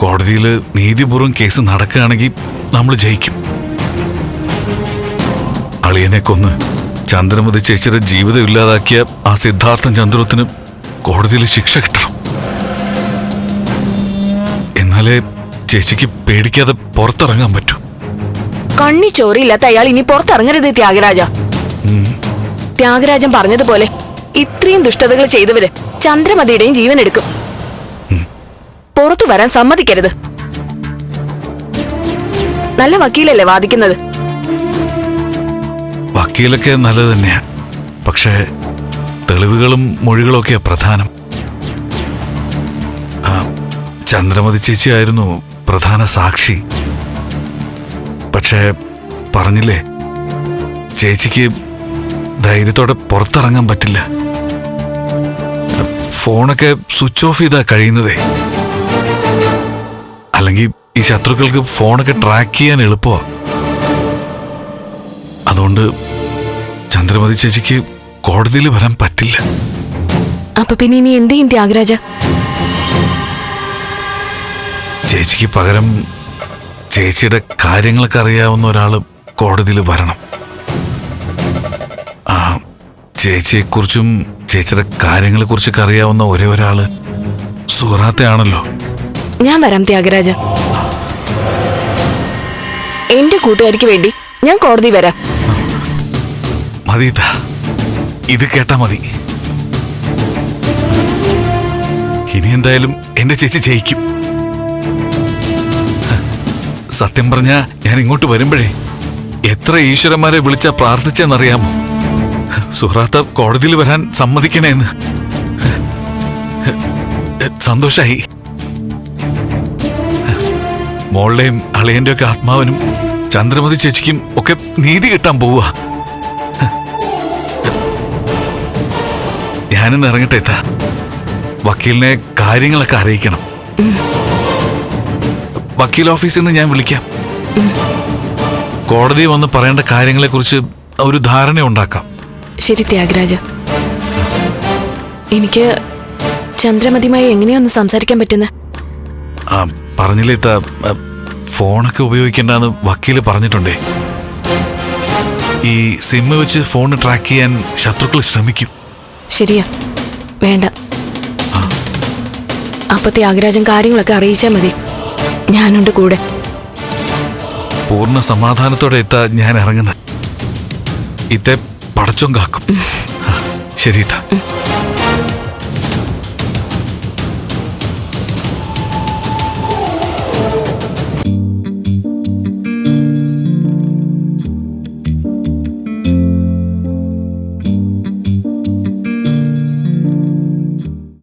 കോടതിയിൽ നീതിപൂർവം കേസ് നടക്കുകയാണെങ്കിൽ നമ്മൾ ജയിക്കും. അളിയനെ കൊന്ന് ചന്ദ്രമതി ചേച്ചിയുടെ ജീവിതം ഇല്ലാതാക്കിയ ആ സിദ്ധാർത്ഥൻ ചന്ദ്രത്തിന് കോടതിയിൽ ശിക്ഷ കിട്ടണം. എന്നാലേ ചേച്ചിക്ക് പേടിക്കാതെ പുറത്തിറങ്ങാൻ പറ്റൂ. കണ്ണി ചോറിയില്ലാത്ത അയാൾ ഇനി പുറത്തിറങ്ങരുത് ത്യാഗരാജ. ത്യാഗരാജൻ പറഞ്ഞതുപോലെ ഇത്രയും ദുഷ്ടതകൾ ചെയ്തവര് ചന്ദ്രമതിയുടെയും ജീവൻ എടുക്കും പുറത്തു വരാൻ സമ്മതിക്കരുത്. നല്ല വക്കീലല്ലേ വാദിക്കുന്നത്? വക്കീലൊക്കെ നല്ലത് തന്നെയാ. പക്ഷേ തെളിവുകളും മൊഴികളും ഒക്കെയാ പ്രധാനം. ആ, ചേച്ചി ആയിരുന്നു പ്രധാന സാക്ഷി. പക്ഷേ പറഞ്ഞില്ലേ ചേച്ചിക്ക് ധൈര്യത്തോടെ പുറത്തിറങ്ങാൻ പറ്റില്ല. ഫോണൊക്കെ സ്വിച്ച് ഓഫ് ചെയ്താ കഴിയുന്നതേ. അല്ലെങ്കിൽ ഈ ശത്രുക്കൾക്ക് ഫോണൊക്കെ ട്രാക്ക് ചെയ്യാൻ എളുപ്പമാണ് അതുകൊണ്ട് ചന്ദ്രമതി ചേച്ചിക്ക് കോടതിയിൽ വരാൻ പറ്റില്ല. അപ്പൊ പിന്നെ ഇനി എന്ത് ചെയ്യും ത്യാഗരാജ? ചേച്ചിക്ക് പകരം ചേച്ചിയുടെ കാര്യങ്ങളൊക്കെ അറിയാവുന്ന ഒരാൾ കോടതിയിൽ വരണം. ആ ചേച്ചിയെക്കുറിച്ചും ചേച്ചിയുടെ കാര്യങ്ങളെക്കുറിച്ചൊക്കെ അറിയാവുന്ന ഒരേ ഒരാൾ സുഹറാത്തയാണല്ലോ. ഞാൻ വരാം ത്യാഗരാജ. എന്റെ കൂട്ടുകാരിക്ക് വേണ്ടി ഞാൻ കോടതി വരാം. മതി ഇത് കേട്ടാ മതി. ഇനി എന്തായാലും എന്റെ ചേച്ചി ജയിക്കും. സത്യം പറഞ്ഞ ഞാൻ ഇങ്ങോട്ട് വരുമ്പോഴേ എത്ര ഈശ്വരന്മാരെ വിളിച്ച പ്രാർത്ഥിച്ചെന്നറിയാമോ? സുഹ്രാത്ത കോടതിയിൽ വരാൻ സമ്മതിക്കണേന്ന്. സന്തോഷായി. മോളുടെയും അളിയന്റെ ഒക്കെ ആത്മാവിനും ചന്ദ്രമതി ചേച്ചിക്കും ഒക്കെ നീതി കിട്ടാൻ പോവുക. ഞാനിന്ന് ഇറങ്ങട്ടെ എത്താ വക്കീലിനെ കാര്യങ്ങളൊക്കെ അറിയിക്കണം. വക്കീൽ ഓഫീസിൽ നിന്ന് ഞാൻ വിളിക്കാം. കോടതി വന്ന് പറയേണ്ട കാര്യങ്ങളെ കുറിച്ച് ഒരു ധാരണ ഉണ്ടാക്കാം. ശരി ത്യാഗരാജ. എനിക്ക് ചന്ദ്രമതിയുമായി എങ്ങനെയൊന്ന് സംസാരിക്കാൻ പറ്റുന്ന? പറഞ്ഞില്ലേ ഇത്ത ഫോണൊക്കെ ഉപയോഗിക്കേണ്ടെന്ന് വക്കീൽ പറഞ്ഞിട്ടുണ്ടേ. ഈ സിമ്മ് വെച്ച് ഫോൺ ട്രാക്ക് ചെയ്യാൻ ശത്രുക്കൾ ശ്രമിക്കും. ശരിയാ. വേണ്ട. അപ്പൊ ത്യാഗരാജൻ കാര്യങ്ങളൊക്കെ അറിയിച്ചാ മതി. ഞാനുണ്ട് കൂടെ. പൂർണ സമാധാനത്തോടെ എത്താ ഞാൻ ഇറങ്ങുന്നത് ഇത്തെ പടച്ചും കാക്കും. ആ, ശരി ഇത്ത.